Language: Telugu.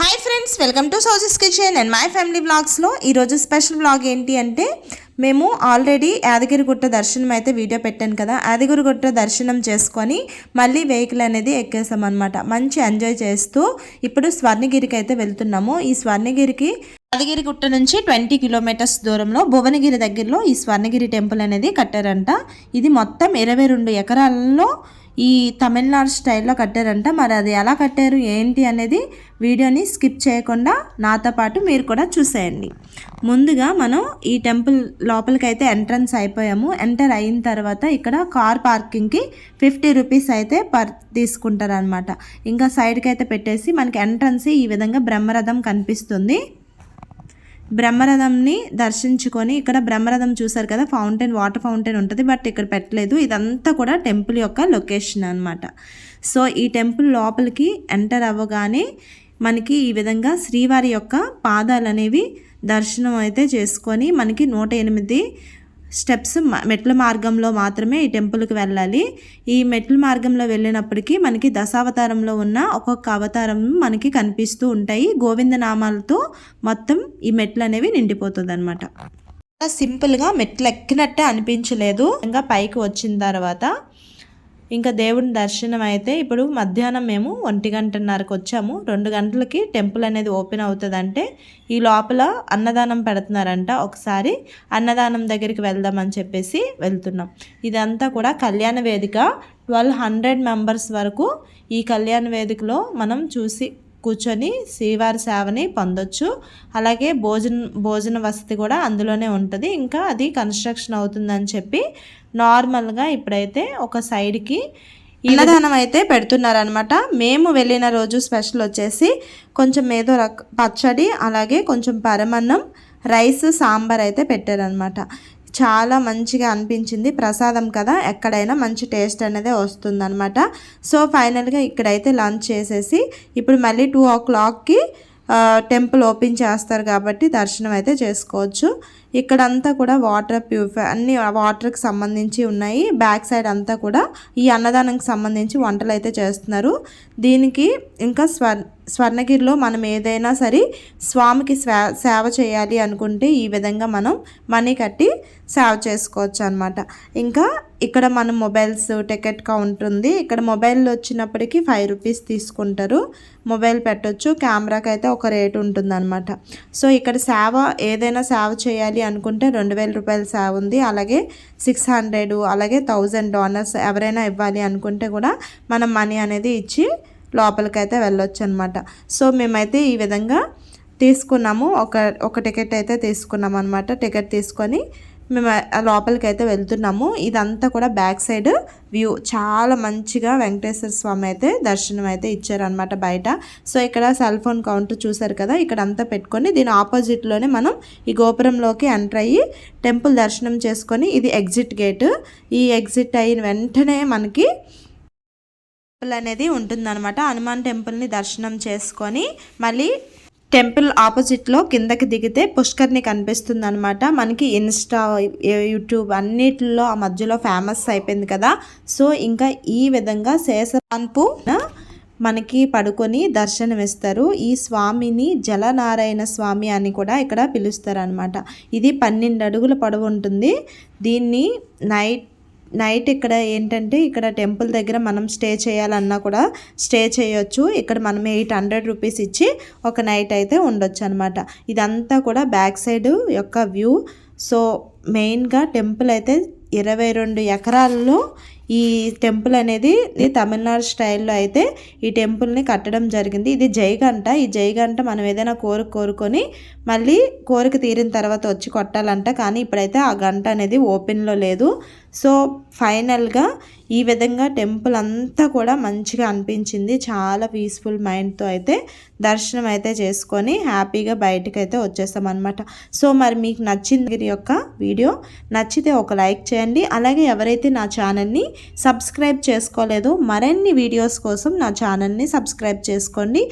హాయ్ ఫ్రెండ్స్ వెల్కమ్ టు సోజెస్ కిచెన్ అండ్ మై ఫ్యామిలీ బ్లాగ్స్లో ఈరోజు స్పెషల్ బ్లాగ్ ఏంటి అంటే మేము ఆల్రెడీ యాదగిరిగుట్ట దర్శనం అయితే వీడియో పెట్టాను కదా యాదగిరిగుట్ట దర్శనం చేసుకొని మళ్ళీ వెహికల్ అనేది ఎక్కేసాం అనమాట మంచి ఎంజాయ్ చేస్తూ ఇప్పుడు స్వర్ణగిరికి అయితే వెళ్తున్నాము. ఈ స్వర్ణగిరికి యాదగిరిగుట్ట నుంచి ట్వంటీ కిలోమీటర్స్ దూరంలో భువనగిరి దగ్గరలో ఈ స్వర్ణగిరి టెంపుల్ అనేది కట్టారంట. ఇది మొత్తం ఇరవై రెండు ఎకరాల్లో ఈ తమిళనాడు స్టైల్లో కట్టారంట. మరి అది ఎలా కట్టారు? ఏంటి అనేది వీడియోని స్కిప్ చేయకుండా నాతో పాటు మీరు కూడా చూసేయండి. ముందుగా మనం ఈ టెంపుల్ లోపలికి అయితే ఎంట్రన్స్ అయిపోయాము. ఎంటర్ అయిన తర్వాత ఇక్కడ కార్ పార్కింగ్కి ఫిఫ్టీ రూపీస్ అయితే పర్ తీసుకుంటారనమాట ఇంకా సైడ్కి అయితే పెట్టేసి మనకి ఎంట్రన్స్ ఈ విధంగా బ్రహ్మరథం కనిపిస్తుంది. బ్రహ్మరథంని దర్శించుకొని ఇక్కడ బ్రహ్మరథం చూసారు కదా ఫౌంటైన్ వాటర్ ఫౌంటైన్ ఉంటుంది బట్ ఇక్కడ పెట్టలేదు. ఇదంతా కూడా టెంపుల్ యొక్క లొకేషన్ అనమాట సో ఈ టెంపుల్ లోపలికి ఎంటర్ అవ్వగానే మనకి ఈ విధంగా శ్రీవారి యొక్క పాదాలు అనేవి దర్శనం అయితే చేసుకొని మనకి నూట ఎనిమిది స్టెప్స్ మెట్ల మార్గంలో మాత్రమే ఈ టెంపుల్కి వెళ్ళాలి. ఈ మెట్ల మార్గంలో వెళ్ళినప్పటికీ మనకి దశావతారంలో ఉన్న ఒక్కొక్క అవతారం మనకి కనిపిస్తూ ఉంటాయి. గోవింద నామాలతో మొత్తం ఈ మెట్లు అనేవి నిండిపోతుంది అనమాట సింపుల్గా మెట్లు ఎక్కినట్టే అనిపించలేదు. ఇంకా పైకి వచ్చిన తర్వాత ఇంకా దేవుని దర్శనం అయితే ఇప్పుడు మధ్యాహ్నం మేము ఒంటి గంటన్నరకు వచ్చాము. రెండు గంటలకి టెంపుల్ అనేది ఓపెన్ అవుతుందంటే ఈ లోపల అన్నదానం పెడుతున్నారంట. ఒకసారి అన్నదానం దగ్గరికి వెళ్దామని చెప్పేసి వెళ్తున్నాం. ఇదంతా కూడా కళ్యాణ వేదిక. ట్వెల్వ్ హండ్రెడ్ మెంబర్స్ వరకు ఈ కళ్యాణ వేదికలో మనం చూసి కూర్చొని శ్రీవారి సేవని పొందొచ్చు. అలాగే భోజన భోజన వసతి కూడా అందులోనే ఉంటుంది. ఇంకా అది కన్స్ట్రక్షన్ అవుతుందని చెప్పి నార్మల్గా ఇప్పుడైతే ఒక సైడ్కి అన్నదానం అయితే పెడుతున్నారనమాట మేము వెళ్ళిన రోజు స్పెషల్ వచ్చేసి కొంచెం ఏదో రక పచ్చడి అలాగే కొంచెం పరమన్నం రైస్ సాంబార్ అయితే పెట్టారనమాట చాలా మంచిగా అనిపించింది. ప్రసాదం కదా ఎక్కడైనా మంచి టేస్ట్ అనేది వస్తుందన్నమాట. సో ఫైనల్గా ఇక్కడైతే లంచ్ చేసేసి ఇప్పుడు మళ్ళీ టూ ఓ క్లాక్కి టెంపుల్ ఓపెన్ చేస్తారు కాబట్టి దర్శనం అయితే చేసుకోవచ్చు. ఇక్కడంతా కూడా వాటర్ ప్యూరిఫై అన్ని వాటర్కి సంబంధించి ఉన్నాయి. బ్యాక్ సైడ్ అంతా కూడా ఈ అన్నదానానికి సంబంధించి వంటలు అయితే చేస్తున్నారు. దీనికి ఇంకా స్వర్ స్వర్ణగిరిలో మనం ఏదైనా సరే స్వామికి సేవ చేయాలి అనుకుంటే ఈ విధంగా మనం మనీ కట్టి సేవ చేసుకోవచ్చు అనమాట ఇంకా ఇక్కడ మన మొబైల్స్ టికెట్ కౌంటర్ ఉంది. ఇక్కడ మొబైల్ వచ్చినప్పటికీ ఫైవ్ రూపీస్ తీసుకుంటారు. మొబైల్ పెట్టొచ్చు. కెమెరాకి అయితే ఒక రేట్ ఉంటుందన్నమాట. సో ఇక్కడ సేవ ఏదైనా సేవ చేయాలి అనుకుంటే రెండు వేల రూపాయల సేవ ఉంది. అలాగే సిక్స్ హండ్రెడ్ అలాగే థౌజండ్ డాలర్స్ ఎవరైనా ఇవ్వాలి అనుకుంటే కూడా మనం మనీ అనేది ఇచ్చి లోపలికైతే వెళ్ళొచ్చు అనమాట సో మేమైతే ఈ విధంగా తీసుకున్నాము. ఒక ఒక టికెట్ అయితే తీసుకున్నాం అనమాట టికెట్ తీసుకొని మేము లోపలికి అయితే వెళ్తున్నాము. ఇదంతా కూడా బ్యాక్ సైడ్ వ్యూ. చాలా మంచిగా వెంకటేశ్వర స్వామి అయితే దర్శనం అయితే ఇచ్చారనమాట బయట. సో ఇక్కడ సెల్ ఫోన్ కౌంటర్ చూసారు కదా ఇక్కడ అంతా పెట్టుకొని దీని ఆపోజిట్లోనే మనం ఈ గోపురంలోకి ఎంటర్ అయ్యి టెంపుల్ దర్శనం చేసుకొని ఇది ఎగ్జిట్ గేట్. ఈ ఎగ్జిట్ అయిన వెంటనే మనకి టెంపుల్ అనేది ఉంటుందన్నమాట. హనుమాన్ టెంపుల్ని దర్శనం చేసుకొని మళ్ళీ టెంపుల్ ఆపోజిట్లో కిందకి దిగితే పుష్కర్ని కనిపిస్తుంది అనమాట మనకి ఇన్స్టా యూట్యూబ్ అన్నిటిలో ఆ మధ్యలో ఫేమస్ అయిపోయింది కదా. సో ఇంకా ఈ విధంగా శేషపాన్పు మనకి పడుకొని దర్శనమిస్తారు. ఈ స్వామిని జలనారాయణ స్వామి అని కూడా ఇక్కడ పిలుస్తారు అనమాట ఇది పన్నెండు అడుగుల పొడవు ఉంటుంది. దీన్ని నైట్ నైట్ ఇక్కడ ఏంటంటే ఇక్కడ టెంపుల్ దగ్గర మనం స్టే చేయాలన్నా కూడా స్టే చేయొచ్చు. ఇక్కడ మనం ఎయిట్ హండ్రెడ్ రూపీస్ ఇచ్చి ఒక నైట్ అయితే ఉండొచ్చు అనమాట ఇదంతా కూడా బ్యాక్ సైడ్ యొక్క వ్యూ. సో మెయిన్గా టెంపుల్ అయితే ఇరవై రెండు ఎకరాల్లో ఈ టెంపుల్ అనేది తమిళనాడు స్టైల్లో అయితే ఈ టెంపుల్ని కట్టడం జరిగింది. ఇది జైగంట ఈ జైగంట మనం ఏదైనా కోరిక కోరుకొని మళ్ళీ కోరిక తీరిన తర్వాత వచ్చి కొట్టాలంట. కానీ ఇప్పుడైతే ఆ గంట అనేది ఓపెన్లో లేదు. సో ఫైనల్గా ఈ విధంగా టెంపుల్ అంతా కూడా మంచిగా అనిపించింది. చాలా పీస్ఫుల్ మైండ్తో అయితే దర్శనం అయితే చేసుకొని హ్యాపీగా బయటకు అయితే వచ్చేస్తామన్నమాట సో మరి మీకు నచ్చింది యొక్క వీడియో నచ్చితే ఒక లైక్ చేయండి. అలాగే ఎవరైతే నా ఛానల్ని సబ్స్క్రైబ్ చేసుకోలేదో. మరిన్ని వీడియోస్ కోసం నా ఛానల్ని సబ్స్క్రైబ్ చేసుకోండి.